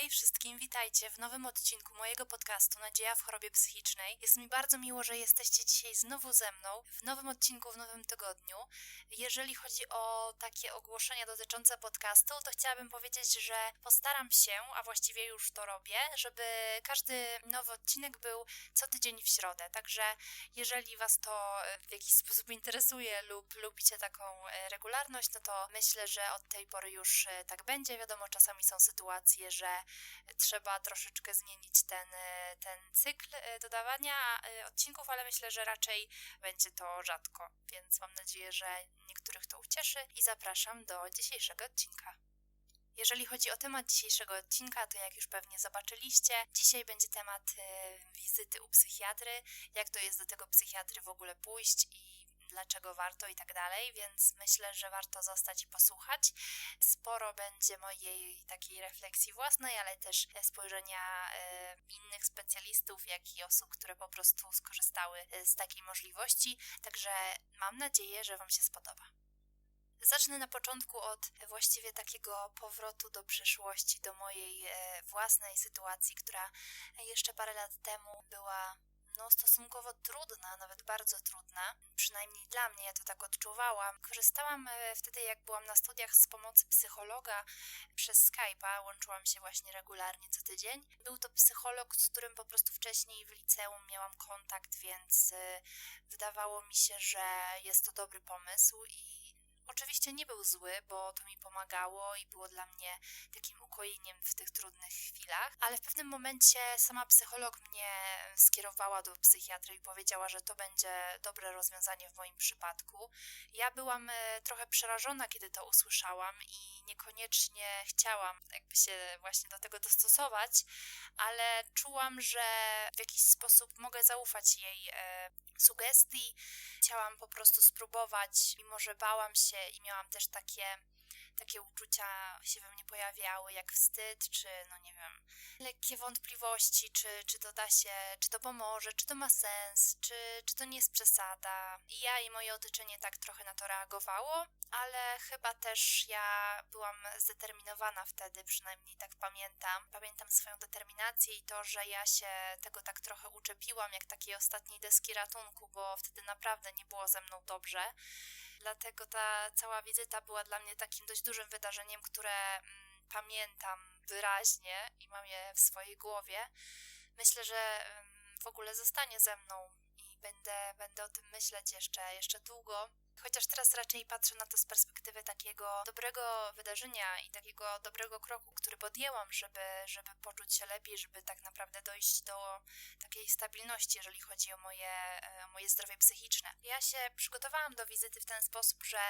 Hej wszystkim, witajcie w nowym odcinku mojego podcastu Nadzieja w chorobie psychicznej. Jest mi bardzo miło, że jesteście dzisiaj znowu ze mną w nowym odcinku w nowym tygodniu. Jeżeli chodzi o takie ogłoszenia dotyczące podcastu, to chciałabym powiedzieć, że postaram się, a właściwie już to robię, żeby każdy nowy odcinek był co tydzień w środę. Także jeżeli Was to w jakiś sposób interesuje lub lubicie taką e, regularność, no to myślę, że od tej pory już e, tak będzie. Wiadomo, czasami są sytuacje, że trzeba troszeczkę zmienić ten, e, ten cykl e, dodawania e, odcinków, ale myślę, że raczej będzie to rzadko, więc mam nadzieję, że niektórych to ucieszy i zapraszam do dzisiejszego odcinka. Jeżeli chodzi o temat dzisiejszego odcinka, to jak już pewnie zobaczyliście, dzisiaj będzie temat wizyty u psychiatry, jak to jest do tego psychiatry w ogóle pójść i dlaczego warto i tak dalej, więc myślę, że warto zostać i posłuchać. Sporo będzie mojej takiej refleksji własnej, ale też spojrzenia e, innych specjalistów, jak i osób, które po prostu skorzystały e, z takiej możliwości. Także mam nadzieję, że Wam się spodoba. Zacznę na początku od właściwie takiego powrotu do przeszłości, do mojej e, własnej sytuacji, która jeszcze parę lat temu była no, stosunkowo trudna, nawet bardzo trudna. Przynajmniej dla mnie, ja to tak odczuwałam. Korzystałam e, wtedy, jak byłam na studiach z pomocy psychologa przez Skype'a, łączyłam się właśnie regularnie co tydzień. Był to psycholog, z którym po prostu wcześniej w liceum miałam kontakt, więc e, wydawało mi się, że jest to dobry pomysł i Oczywiście nie był zły, bo to mi pomagało i było dla mnie takim ukojeniem w tych trudnych chwilach, ale w pewnym momencie sama psycholog mnie skierowała do psychiatry i powiedziała, że to będzie dobre rozwiązanie w moim przypadku. Ja byłam e, trochę przerażona, kiedy to usłyszałam i niekoniecznie chciałam jakby się właśnie do tego dostosować, ale czułam, że w jakiś sposób mogę zaufać jej e, sugestii. Chciałam po prostu spróbować, mimo że bałam się i miałam też takie takie uczucia się we mnie pojawiały, jak wstyd, czy no nie wiem, lekkie wątpliwości, czy, czy to da się, czy to pomoże, czy to ma sens, czy, czy to nie jest przesada. I ja i moje otoczenie tak trochę na to reagowało, ale chyba też ja byłam zdeterminowana wtedy, przynajmniej tak pamiętam. Pamiętam swoją determinację i to, że ja się tego tak trochę uczepiłam, jak takiej ostatniej deski ratunku, bo wtedy naprawdę nie było ze mną dobrze. Dlatego ta cała wizyta była dla mnie takim dość dużym wydarzeniem, które mm, pamiętam wyraźnie i mam je w swojej głowie. Myślę, że mm, w ogóle zostanie ze mną i będę, będę o tym myśleć jeszcze, jeszcze długo. Chociaż teraz raczej patrzę na to z perspektywy takiego dobrego wydarzenia i takiego dobrego kroku, który podjęłam, żeby, żeby poczuć się lepiej, żeby tak naprawdę dojść do takiej stabilności, jeżeli chodzi o moje, e, o moje zdrowie psychiczne. Ja się przygotowałam do wizyty w ten sposób, że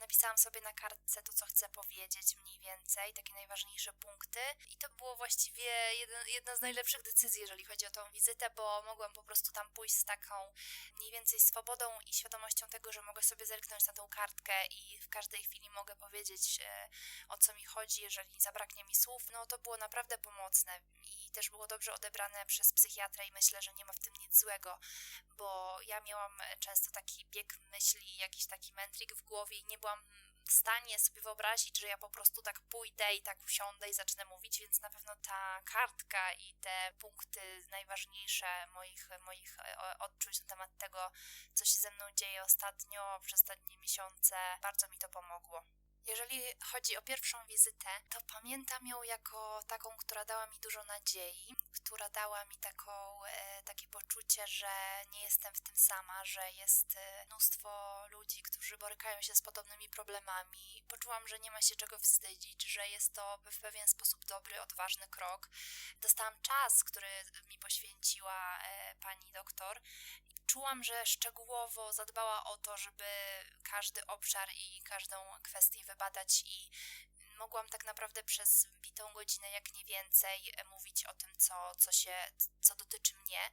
napisałam sobie na kartce to, co chcę powiedzieć mniej więcej, takie najważniejsze punkty i to było właściwie jeden, jedna z najlepszych decyzji, jeżeli chodzi o tą wizytę, bo mogłam po prostu tam pójść z taką mniej więcej swobodą i świadomością tego, że mogę sobie zerknąć na tą kartkę i w każdej chwili mogę powiedzieć e, o co mi chodzi, jeżeli zabraknie mi słów, no to było naprawdę pomocne i też było dobrze odebrane przez psychiatrę i myślę, że nie ma w tym nic złego, bo ja miałam często taki bieg myśli, jakiś taki mętlik w głowie i nie byłam w stanie sobie wyobrazić, że ja po prostu tak pójdę i tak usiądę i zacznę mówić, więc na pewno ta kartka i te punkty najważniejsze moich, moich e, odczuć na temat tego, co się ze mną dzieje ostatnio, przez ostatnie miesiące, bardzo mi to pomogło. Jeżeli chodzi o pierwszą wizytę, to pamiętam ją jako taką, która dała mi dużo nadziei, która dała mi taką, e, takie poczucie, że nie jestem w tym sama, że jest e, mnóstwo ludzi, którzy borykają się z podobnymi problemami. Poczułam, że nie ma się czego wstydzić, że jest to w pewien sposób dobry, odważny krok. Dostałam czas, który mi poświęciła e, pani doktor czułam, że szczegółowo zadbała o to, żeby każdy obszar i każdą kwestię wybadać i mogłam tak naprawdę przez bitą godzinę, jak nie więcej, mówić o tym, co, co się, co dotyczy mnie.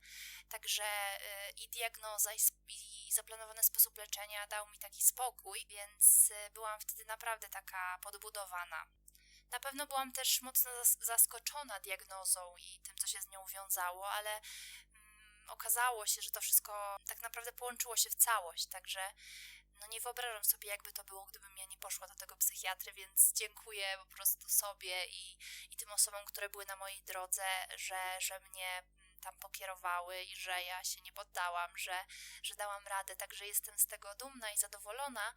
Także y, i diagnoza, i, i zaplanowany sposób leczenia dał mi taki spokój, więc y, byłam wtedy naprawdę taka podbudowana. Na pewno byłam też mocno zaskoczona diagnozą i tym, co się z nią wiązało, ale okazało się, że to wszystko tak naprawdę połączyło się w całość, także no nie wyobrażam sobie, jakby to było, gdybym ja nie poszła do tego psychiatry, więc dziękuję po prostu sobie i, i tym osobom, które były na mojej drodze, że, że mnie mm, tam pokierowały i że ja się nie poddałam, że, że dałam radę, także jestem z tego dumna i zadowolona.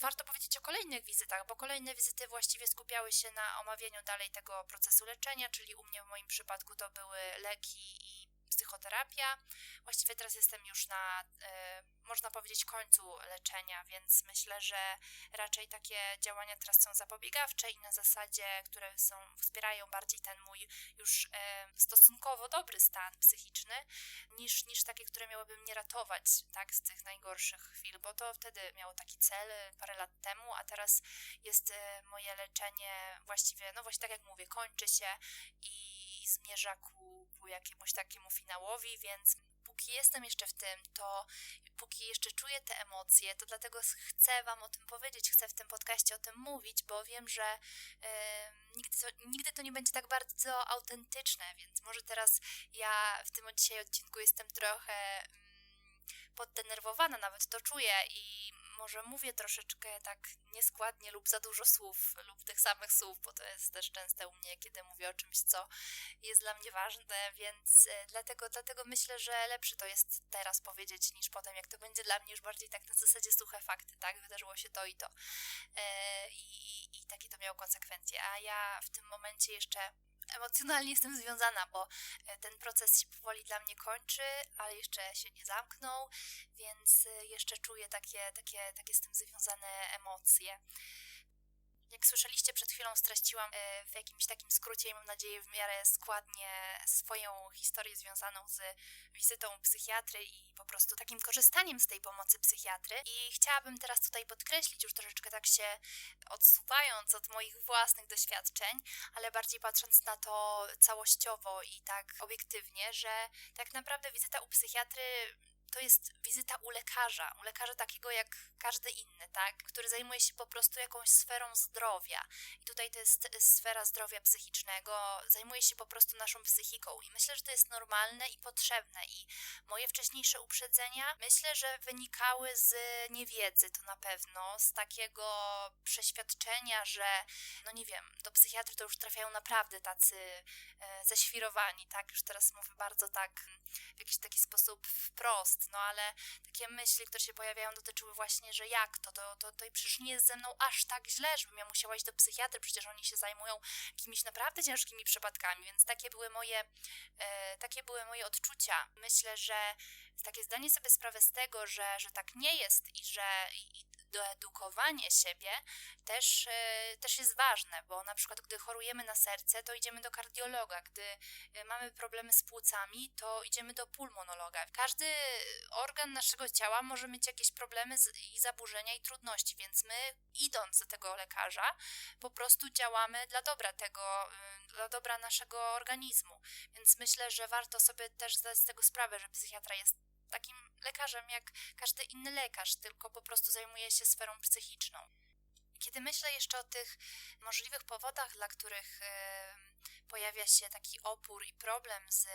Warto powiedzieć o kolejnych wizytach, bo kolejne wizyty właściwie skupiały się na omawianiu dalej tego procesu leczenia, czyli u mnie w moim przypadku to były leki i psychoterapia. Właściwie teraz jestem już na, e, można powiedzieć, końcu leczenia, więc myślę, że raczej takie działania teraz są zapobiegawcze i na zasadzie, które są, wspierają bardziej ten mój już e, stosunkowo dobry stan psychiczny, niż, niż takie, które miałyby mnie ratować tak, z tych najgorszych chwil, bo to wtedy miało taki cel parę lat temu, a teraz jest e, moje leczenie właściwie, no właśnie tak jak mówię, kończy się i zmierza ku, ku jakiemuś takiemu finałowi, więc póki jestem jeszcze w tym, to póki jeszcze czuję te emocje, to dlatego chcę Wam o tym powiedzieć, chcę w tym podcaście o tym mówić, bo wiem, że yy, nigdy, to, nigdy to nie będzie tak bardzo autentyczne, więc może teraz ja w tym dzisiaj odcinku jestem trochę yy, poddenerwowana, nawet to czuję i może mówię troszeczkę tak nieskładnie lub za dużo słów lub tych samych słów, bo to jest też częste u mnie, kiedy mówię o czymś, co jest dla mnie ważne, więc e, dlatego, dlatego myślę, że lepsze to jest teraz powiedzieć niż potem, jak to będzie dla mnie już bardziej tak na zasadzie suche fakty, tak? Wydarzyło się to i to. E, I, i takie to miało konsekwencje, a ja w tym momencie jeszcze emocjonalnie jestem związana, bo e, ten proces się powoli dla mnie kończy, ale jeszcze się nie zamknął, więc e, jeszcze czuję takie, takie, takie z tym związane emocje. Jak słyszeliście przed chwilą, streściłam e, w jakimś takim skrócie i mam nadzieję w miarę składnie swoją historię związaną z wizytą psychiatry i po prostu takim korzystaniem z tej pomocy psychiatry. I chciałabym teraz tutaj podkreślić, już troszeczkę tak się odsuwając od moich własnych doświadczeń, ale bardziej patrząc na to całościowo i tak obiektywnie, że tak naprawdę wizyta u psychiatry to jest wizyta u lekarza, u lekarza takiego jak każdy inny, tak, który zajmuje się po prostu jakąś sferą zdrowia. I tutaj to jest sfera zdrowia psychicznego, zajmuje się po prostu naszą psychiką. I myślę, że to jest normalne i potrzebne. I moje wcześniejsze uprzedzenia myślę, że wynikały z niewiedzy, to na pewno, z takiego przeświadczenia, że no nie wiem, do psychiatry to już trafiają naprawdę tacy e, ześwirowani, tak, już teraz mówię bardzo tak w jakiś taki sposób wprost, no ale takie myśli, które się pojawiają, dotyczyły właśnie, że jak to, to, to, to przecież nie jest ze mną aż tak źle, żebym ja musiała iść do psychiatry, przecież oni się zajmują jakimiś naprawdę ciężkimi przypadkami, więc takie były moje, e, takie były moje odczucia. Myślę, że takie zdanie sobie sprawę z tego, że, że tak nie jest i że i doedukowanie siebie też, e, też jest ważne, bo na przykład gdy chorujemy na serce, to idziemy do kardiologa, gdy e, mamy problemy z płucami, to idziemy do pulmonologa. Każdy organ naszego ciała może mieć jakieś problemy i zaburzenia i trudności, więc my idąc do tego lekarza, po prostu działamy dla dobra tego, y, dla dobra naszego organizmu. Więc myślę, że warto sobie też zdać z tego sprawę, że psychiatra jest takim lekarzem jak każdy inny lekarz, tylko po prostu zajmuje się sferą psychiczną. Kiedy myślę jeszcze o tych możliwych powodach, dla których pojawia się taki opór i problem z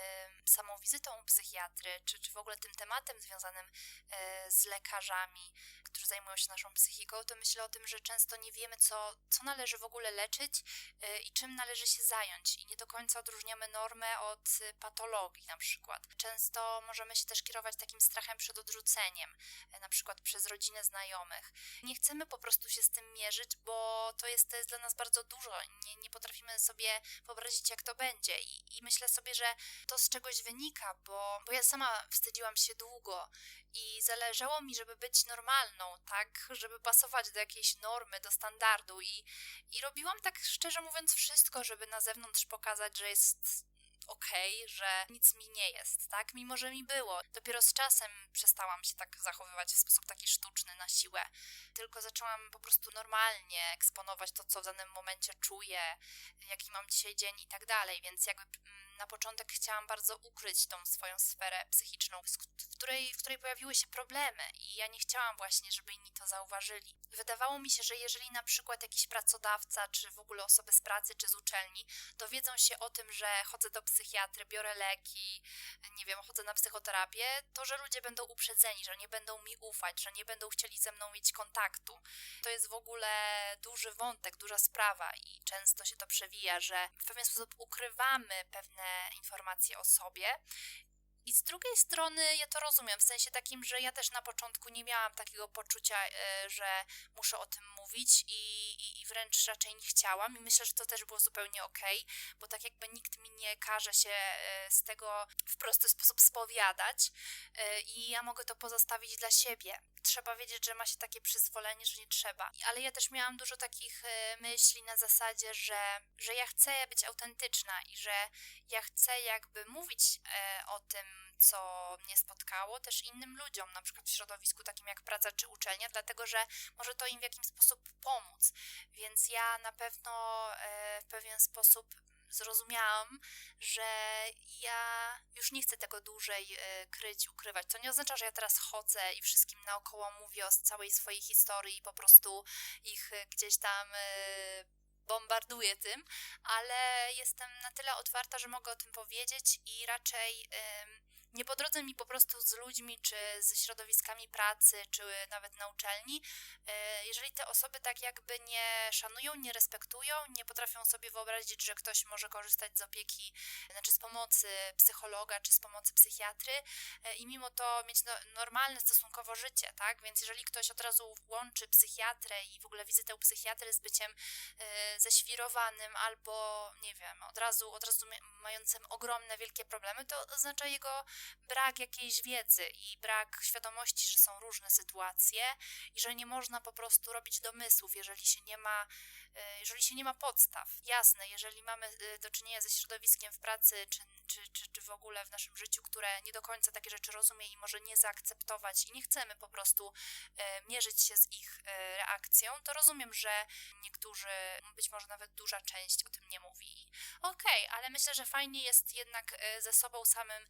samą wizytą psychiatry, czy, czy w ogóle tym tematem związanym e, z lekarzami, którzy zajmują się naszą psychiką, to myślę o tym, że często nie wiemy, co, co należy w ogóle leczyć e, i czym należy się zająć. I nie do końca odróżniamy normę od patologii na przykład. Często możemy się też kierować takim strachem przed odrzuceniem, e, na przykład przez rodzinę znajomych. Nie chcemy po prostu się z tym mierzyć, bo to jest, to jest dla nas bardzo dużo. Nie, nie potrafimy sobie wyobrazić, jak to będzie. I, I myślę sobie, że to z czegoś wynika, bo, bo ja sama wstydziłam się długo i zależało mi, żeby być normalną, tak, żeby pasować do jakiejś normy, do standardu i, i robiłam tak szczerze mówiąc wszystko, żeby na zewnątrz pokazać, że jest okej, okay, że nic mi nie jest, tak? Mimo, że mi było. Dopiero z czasem przestałam się tak zachowywać w sposób taki sztuczny, na siłę. Tylko zaczęłam po prostu normalnie eksponować to, co w danym momencie czuję, jaki mam dzisiaj dzień i tak dalej, więc jakby mm, na początek chciałam bardzo ukryć tą swoją sferę psychiczną, w której, w której pojawiły się problemy i ja nie chciałam właśnie, żeby inni to zauważyli. Wydawało mi się, że jeżeli na przykład jakiś pracodawca, czy w ogóle osoby z pracy, czy z uczelni dowiedzą się o tym, że chodzę do psychiatry, biorę leki, nie wiem, chodzę na psychoterapię, to że ludzie będą uprzedzeni, że nie będą mi ufać, że nie będą chcieli ze mną mieć kontaktu. To jest w ogóle duży wątek, duża sprawa i często się to przewija, że w pewien sposób ukrywamy pewne informacje o sobie i z drugiej strony ja to rozumiem, w sensie takim, że ja też na początku nie miałam takiego poczucia, e, że muszę o tym mówić i, i, i wręcz raczej nie chciałam i myślę, że to też było zupełnie okej, okay, bo tak jakby nikt mi nie każe się e, z tego w prosty sposób spowiadać e, i ja mogę to pozostawić dla siebie. Trzeba wiedzieć, że ma się takie przyzwolenie, że nie trzeba. Ale ja też miałam dużo takich myśli na zasadzie, że, że ja chcę być autentyczna i że ja chcę jakby mówić o tym, co mnie spotkało, też innym ludziom, na przykład w środowisku takim jak praca czy uczelnia, dlatego że może to im w jakiś sposób pomóc. Więc ja na pewno e, w pewien sposób zrozumiałam, że ja już nie chcę tego dłużej e, kryć, ukrywać. To nie oznacza, że ja teraz chodzę i wszystkim naokoło mówię o całej swojej historii i po prostu ich e, gdzieś tam bombarduję tym, ale jestem na tyle otwarta, że mogę o tym powiedzieć i raczej nie po drodze mi po prostu z ludźmi, czy ze środowiskami pracy, czy nawet na uczelni, e, jeżeli te osoby tak jakby nie szanują, nie respektują, nie potrafią sobie wyobrazić, że ktoś może korzystać z opieki, znaczy z pomocy psychologa, czy z pomocy psychiatry e, i mimo to mieć no, normalne stosunkowo życie, tak? Więc jeżeli ktoś od razu łączy psychiatrę i w ogóle wizytę u psychiatry z byciem e, ześwirowanym albo, nie wiem, od razu, od razu mającym ogromne, wielkie problemy, to oznacza jego brak jakiejś wiedzy i brak świadomości, że są różne sytuacje i że nie można po prostu robić domysłów, jeżeli się nie ma, e, jeżeli się nie ma podstaw. Jasne, jeżeli mamy e, do czynienia ze środowiskiem w pracy czy, czy, czy, czy w ogóle w naszym życiu, które nie do końca takie rzeczy rozumie i może nie zaakceptować i nie chcemy po prostu e, mierzyć się z ich reakcją, to rozumiem, że niektórzy, być może nawet duża część o tym nie mówi. Okej, okay, ale myślę, że fajnie jest jednak ze sobą samym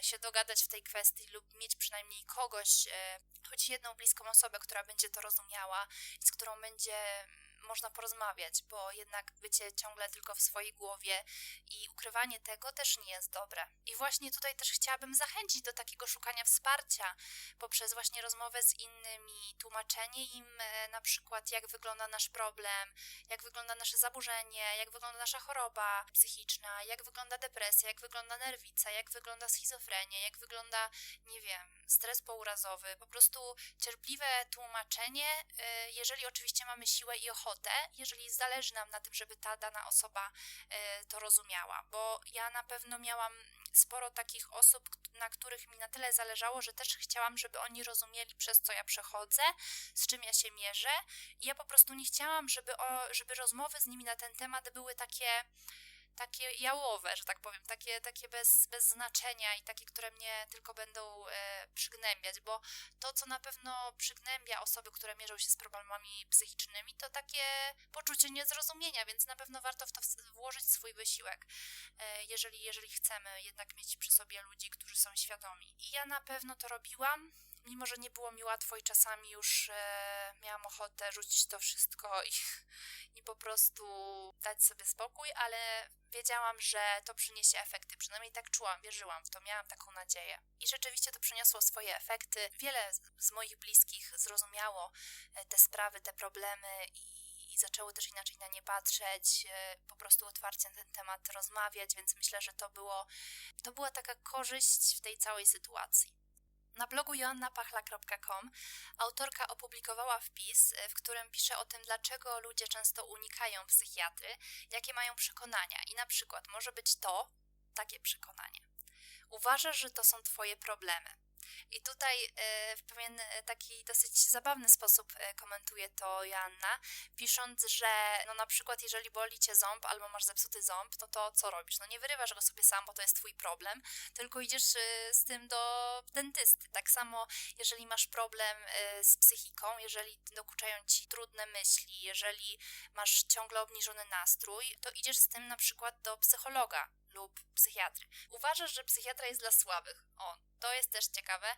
się dogadać w tej kwestii lub mieć przynajmniej kogoś, e, choć jedną bliską osobę, która będzie to rozumiała i z którą będzie można porozmawiać, bo jednak bycie ciągle tylko w swojej głowie i ukrywanie tego też nie jest dobre. I właśnie tutaj też chciałabym zachęcić do takiego szukania wsparcia poprzez właśnie rozmowę z innymi, tłumaczenie im e, na przykład jak wygląda nasz problem, jak wygląda nasze zaburzenie, jak wygląda nasza choroba psychiczna, jak wygląda depresja, jak wygląda nerwica, jak wygląda schizofrenia, jak wygląda, nie wiem, stres pourazowy, po prostu cierpliwe tłumaczenie, e, jeżeli oczywiście mamy siłę i ochotę jeżeli zależy nam na tym, żeby ta dana osoba e, to rozumiała, bo ja na pewno miałam sporo takich osób, na których mi na tyle zależało, że też chciałam, żeby oni rozumieli, przez co ja przechodzę, z czym ja się mierzę. I ja po prostu nie chciałam, żeby, o, żeby rozmowy z nimi na ten temat były takie takie jałowe, że tak powiem, takie, takie bez, bez znaczenia i takie, które mnie tylko będą e, przygnębiać, bo to, co na pewno przygnębia osoby, które mierzą się z problemami psychicznymi, to takie poczucie niezrozumienia, więc na pewno warto w to włożyć swój wysiłek, e, jeżeli, jeżeli chcemy jednak mieć przy sobie ludzi, którzy są świadomi. I ja na pewno to robiłam, mimo że nie było mi łatwo i czasami już e, miałam ochotę rzucić to wszystko i, i po prostu dać sobie spokój, ale wiedziałam, że to przyniesie efekty. Przynajmniej tak czułam, wierzyłam w to, miałam taką nadzieję. I rzeczywiście to przyniosło swoje efekty. Wiele z moich bliskich zrozumiało e, te sprawy, te problemy i i zaczęły też inaczej na nie patrzeć, e, po prostu otwarcie na ten temat rozmawiać, więc myślę, że to było, to była taka korzyść w tej całej sytuacji. Na blogu joannapachla.com autorka opublikowała wpis, e, w którym pisze o tym, dlaczego ludzie często unikają psychiatry, jakie mają przekonania. I na przykład może być to takie przekonanie. Uważasz, że to są Twoje problemy. I tutaj e, w pewien e, taki dosyć zabawny sposób e, komentuje to Joanna, pisząc, że no na przykład jeżeli boli cię ząb albo masz zepsuty ząb, no to co robisz? No nie wyrywasz go sobie sam, bo to jest twój problem, tylko idziesz z tym do dentysty. Tak samo jeżeli masz problem z psychiką, jeżeli dokuczają ci trudne myśli, jeżeli masz ciągle obniżony nastrój, to idziesz z tym na przykład do psychologa, lub psychiatry. Uważasz, że psychiatra jest dla słabych. O, to jest też ciekawe,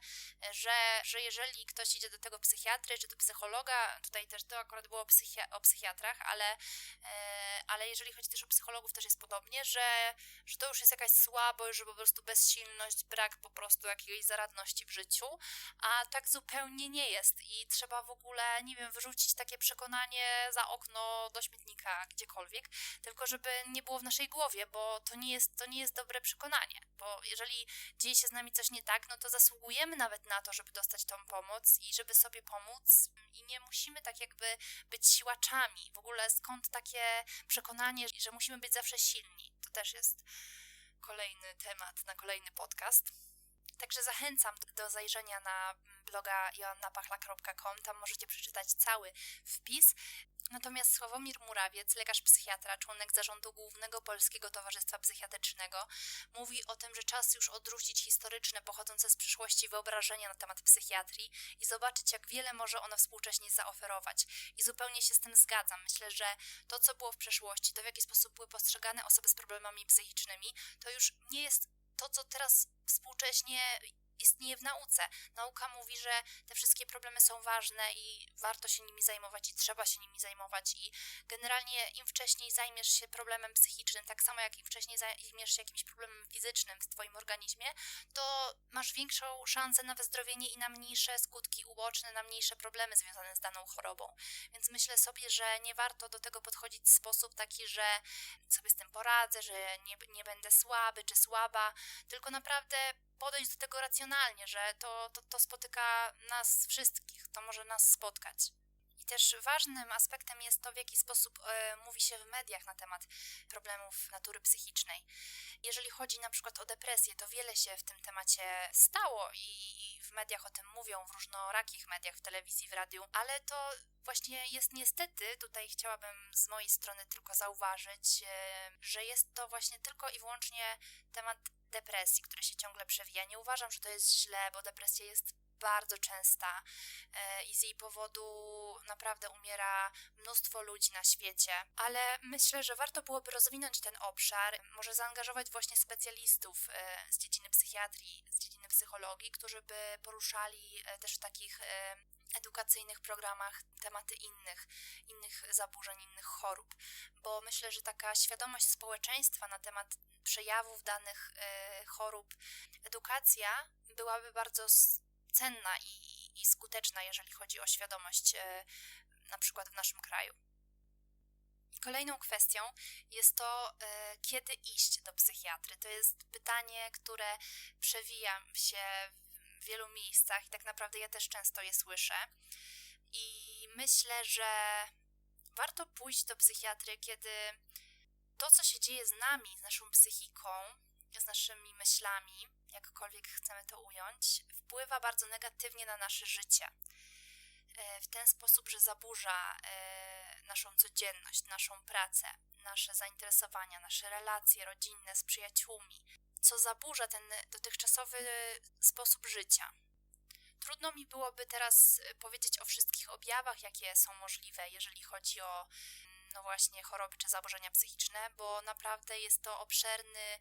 że, że jeżeli ktoś idzie do tego psychiatry czy do psychologa, tutaj też to akurat było o, psychi- o psychiatrach, ale, e, ale jeżeli chodzi też o psychologów, też jest podobnie, że, że to już jest jakaś słabość, że po prostu bezsilność, brak po prostu jakiejś zaradności w życiu, a tak zupełnie nie jest. I trzeba w ogóle, nie wiem, wyrzucić takie przekonanie za okno do śmietnika, gdziekolwiek, tylko żeby nie było w naszej głowie, bo to nie jest, to nie jest dobre przekonanie, bo jeżeli dzieje się z nami coś nie tak, no to zasługujemy nawet na to, żeby dostać tą pomoc i żeby sobie pomóc i nie musimy tak jakby być siłaczami. W ogóle skąd takie przekonanie, że musimy być zawsze silni? To też jest kolejny temat na kolejny podcast. Także zachęcam do zajrzenia na bloga joannapachla.com, tam możecie przeczytać cały wpis. Natomiast Sławomir Murawiec, lekarz psychiatra, członek zarządu Głównego Polskiego Towarzystwa Psychiatrycznego, mówi o tym, że czas już odwrócić historyczne, pochodzące z przyszłości wyobrażenia na temat psychiatrii i zobaczyć, jak wiele może ona współcześnie zaoferować. I zupełnie się z tym zgadzam. Myślę, że to, co było w przeszłości, to w jaki sposób były postrzegane osoby z problemami psychicznymi, to już nie jest to, co teraz współcześnie istnieje w nauce. Nauka mówi, że te wszystkie problemy są ważne i warto się nimi zajmować i trzeba się nimi zajmować i generalnie im wcześniej zajmiesz się problemem psychicznym, tak samo jak im wcześniej zajmiesz się jakimś problemem fizycznym w twoim organizmie, to masz większą szansę na wyzdrowienie i na mniejsze skutki uboczne, na mniejsze problemy związane z daną chorobą. Więc myślę sobie, że nie warto do tego podchodzić w sposób taki, że sobie z tym poradzę, że nie, nie będę słaby czy słaba, tylko naprawdę podejść do tego racjonalnie, że to, to, to spotyka nas wszystkich, to może nas spotkać. I też ważnym aspektem jest to, w jaki sposób e, mówi się w mediach na temat problemów natury psychicznej. Jeżeli chodzi na przykład o depresję, to wiele się w tym temacie stało i w mediach o tym mówią, w różnorakich mediach, w telewizji, w radiu, ale to właśnie jest niestety, tutaj chciałabym z mojej strony tylko zauważyć, e, że jest to właśnie tylko i wyłącznie temat depresji, który się ciągle przewija. Nie uważam, że to jest źle, bo depresja jest bardzo częsta e, i z jej powodu naprawdę umiera mnóstwo ludzi na świecie, ale myślę, że warto byłoby rozwinąć ten obszar, może zaangażować właśnie specjalistów e, z dziedziny psychiatrii, z dziedziny psychologii, którzy by poruszali e, też w takich edukacyjnych programach tematy innych, innych zaburzeń, innych chorób, bo myślę, że taka świadomość społeczeństwa na temat przejawów danych chorób, edukacja byłaby bardzo cenna i, i skuteczna, jeżeli chodzi o świadomość e, na przykład w naszym kraju. Kolejną kwestią jest to, e, kiedy iść do psychiatry. To jest pytanie, które przewija się w wielu miejscach i tak naprawdę ja też często je słyszę. I myślę, że warto pójść do psychiatry, kiedy to, co się dzieje z nami, z naszą psychiką, z naszymi myślami, jakkolwiek chcemy to ująć, wpływa bardzo negatywnie na nasze życie. E, w ten sposób, że zaburza e, naszą codzienność, naszą pracę, nasze zainteresowania, nasze relacje rodzinne z przyjaciółmi, co zaburza ten dotychczasowy sposób życia. Trudno mi byłoby teraz powiedzieć o wszystkich objawach, jakie są możliwe, jeżeli chodzi o no właśnie choroby czy zaburzenia psychiczne, bo naprawdę jest to obszerny,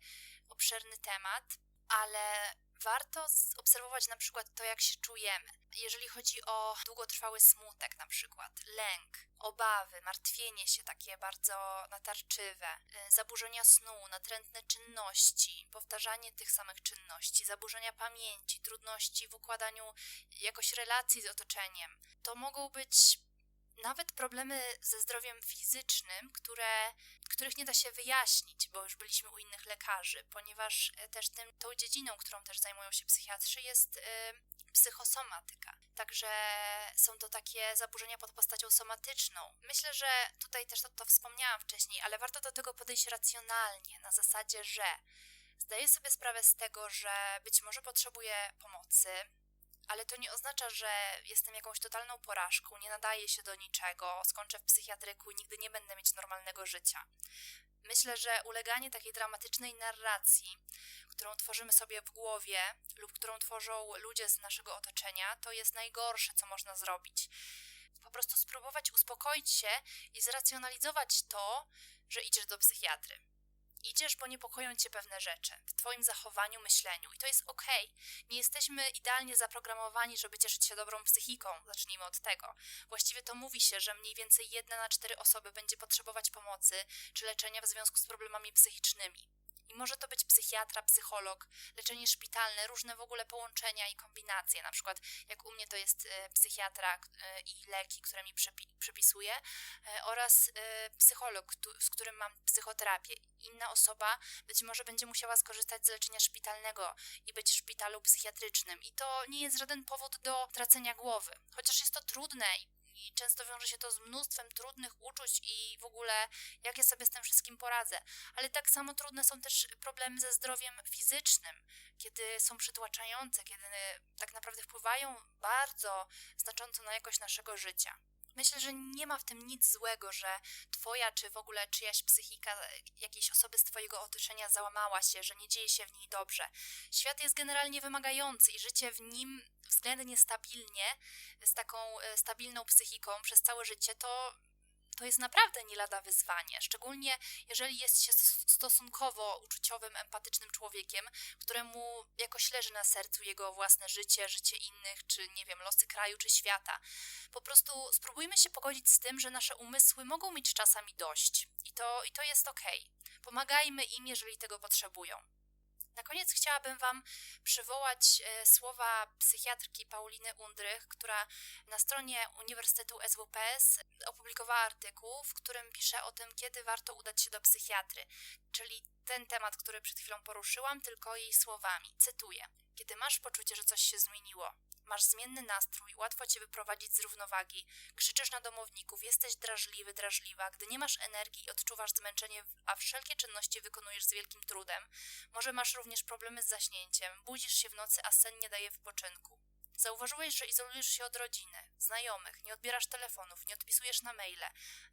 obszerny temat, ale warto obserwować na przykład to, jak się czujemy. Jeżeli chodzi o długotrwały smutek, na przykład lęk, obawy, martwienie się takie bardzo natarczywe, y, zaburzenia snu, natrętne czynności, powtarzanie tych samych czynności, zaburzenia pamięci, trudności w układaniu jakoś relacji z otoczeniem, to mogą być nawet problemy ze zdrowiem fizycznym, które, których nie da się wyjaśnić, bo już byliśmy u innych lekarzy, ponieważ e, też tym, tą dziedziną, którą też zajmują się psychiatrzy, jest y, psychosomatyka. Także są to takie zaburzenia pod postacią somatyczną. Myślę, że tutaj też to, to wspomniałam wcześniej, ale warto do tego podejść racjonalnie, na zasadzie, że zdaję sobie sprawę z tego, że być może potrzebuję pomocy, ale to nie oznacza, że jestem jakąś totalną porażką, nie nadaję się do niczego, skończę w psychiatryku i nigdy nie będę mieć normalnego życia. Myślę, że uleganie takiej dramatycznej narracji, którą tworzymy sobie w głowie lub którą tworzą ludzie z naszego otoczenia, to jest najgorsze, co można zrobić. Po prostu spróbować uspokoić się i zracjonalizować to, że idziesz do psychiatry. Idziesz, bo niepokoją cię pewne rzeczy w twoim zachowaniu, myśleniu i to jest okej. Nie jesteśmy idealnie zaprogramowani, żeby cieszyć się dobrą psychiką. Zacznijmy od tego. Właściwie to mówi się, że mniej więcej jedna na cztery osoby będzie potrzebować pomocy czy leczenia w związku z problemami psychicznymi. I może to być psychiatra, psycholog, leczenie szpitalne, różne w ogóle połączenia i kombinacje. Na przykład, jak u mnie to jest e, psychiatra e, i leki, które mi przepi przepisuje, e, oraz psycholog, z którym mam psychoterapię. Inna osoba być może będzie musiała skorzystać z leczenia szpitalnego i być w szpitalu psychiatrycznym. I to nie jest żaden powód do tracenia głowy. Chociaż jest to trudne i często wiąże się to z mnóstwem trudnych uczuć i w ogóle jak ja sobie z tym wszystkim poradzę. Ale tak samo trudne są też problemy ze zdrowiem fizycznym, kiedy są przytłaczające, kiedy tak naprawdę wpływają bardzo znacząco na jakość naszego życia. Myślę, że nie ma w tym nic złego, że twoja czy w ogóle czyjaś psychika jakiejś osoby z twojego otoczenia załamała się, że nie dzieje się w niej dobrze. Świat jest generalnie wymagający i życie w nim względnie stabilnie, z taką e, stabilną psychiką przez całe życie, to to jest naprawdę nie lada wyzwanie, szczególnie jeżeli jest się stosunkowo uczuciowym, empatycznym człowiekiem, któremu jakoś leży na sercu jego własne życie, życie innych, czy nie wiem, losy kraju czy świata. Po prostu spróbujmy się pogodzić z tym, że nasze umysły mogą mieć czasami dość i to, i to jest. Okay. Pomagajmy im, jeżeli tego potrzebują. Na koniec chciałabym Wam przywołać e, słowa psychiatrki Pauliny Undrych, która na stronie Uniwersytetu SWPS opublikowała artykuł, w którym pisze o tym, kiedy warto udać się do psychiatry, czyli ten temat, który przed chwilą poruszyłam, tylko jej słowami. Cytuję: Kiedy masz poczucie, że coś się zmieniło, Masz zmienny nastrój, łatwo cię wyprowadzić z równowagi, krzyczysz na domowników, jesteś drażliwy, drażliwa, gdy nie masz energii, odczuwasz zmęczenie, a wszelkie czynności wykonujesz z wielkim trudem. Może masz również problemy z zaśnięciem, budzisz się w nocy, a sen nie daje wypoczynku. Zauważyłeś, że izolujesz się od rodziny, znajomych, nie odbierasz telefonów, nie odpisujesz na maile.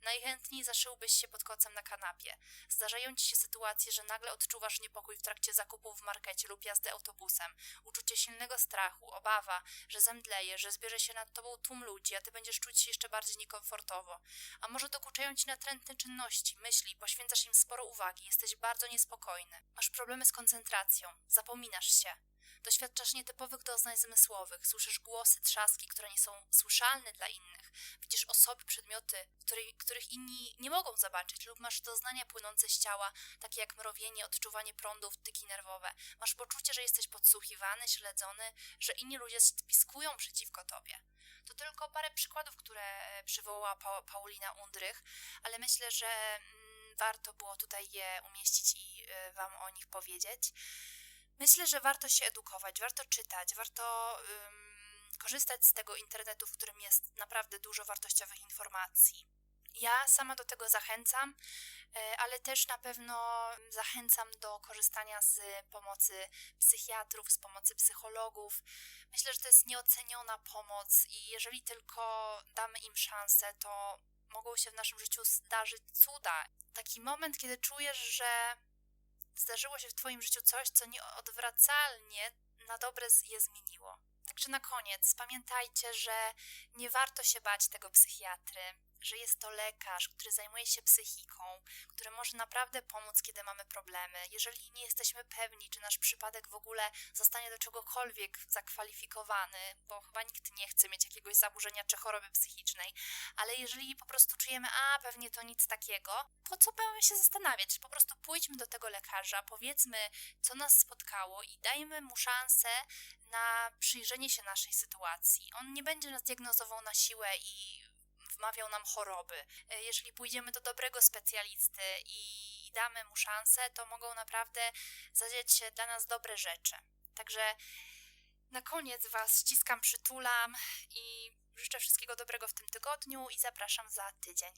Najchętniej zaszyłbyś się pod kocem na kanapie. Zdarzają ci się sytuacje, że nagle odczuwasz niepokój w trakcie zakupów w markecie lub jazdy autobusem, uczucie silnego strachu, obawa, że zemdleje, że zbierze się nad tobą tłum ludzi, a ty będziesz czuć się jeszcze bardziej niekomfortowo. A może dokuczają ci natrętne czynności, myśli, poświęcasz im sporo uwagi, jesteś bardzo niespokojny. Masz problemy z koncentracją, zapominasz się. Doświadczasz nietypowych doznań zmysłowych, słyszysz głosy, trzaski, które nie są słyszalne dla innych, widzisz osoby, przedmioty, których, których inni nie mogą zobaczyć, lub masz doznania płynące z ciała, takie jak mrowienie, odczuwanie prądów, tyki nerwowe. Masz poczucie, że jesteś podsłuchiwany, śledzony, że inni ludzie spiskują przeciwko tobie. To tylko parę przykładów, które przywołała pa Paulina Undrych, ale myślę, że mm, warto było tutaj je umieścić i y, Wam o nich powiedzieć. Myślę, że warto się edukować, warto czytać, warto korzystać z tego internetu, w którym jest naprawdę dużo wartościowych informacji. Ja sama do tego zachęcam, e, ale też na pewno zachęcam do korzystania z pomocy psychiatrów, z pomocy psychologów. Myślę, że to jest nieoceniona pomoc i jeżeli tylko damy im szansę, to mogą się w naszym życiu zdarzyć cuda. Taki moment, kiedy czujesz, że zdarzyło się w Twoim życiu coś, co nieodwracalnie na dobre je zmieniło. Także na koniec pamiętajcie, że nie warto się bać tego psychiatry że jest to lekarz, który zajmuje się psychiką, który może naprawdę pomóc, kiedy mamy problemy. Jeżeli nie jesteśmy pewni, czy nasz przypadek w ogóle zostanie do czegokolwiek zakwalifikowany, bo chyba nikt nie chce mieć jakiegoś zaburzenia czy choroby psychicznej, ale jeżeli po prostu czujemy, a pewnie to nic takiego, po co mamy się zastanawiać? Po prostu pójdźmy do tego lekarza, powiedzmy, co nas spotkało i dajmy mu szansę na przyjrzenie się naszej sytuacji. On nie będzie nas diagnozował na siłę i wmawiał nam choroby. E, jeżeli pójdziemy do dobrego specjalisty i damy mu szansę, to mogą naprawdę zadziać się dla nas dobre rzeczy. Także na koniec Was ściskam, przytulam i życzę wszystkiego dobrego w tym tygodniu i zapraszam za tydzień.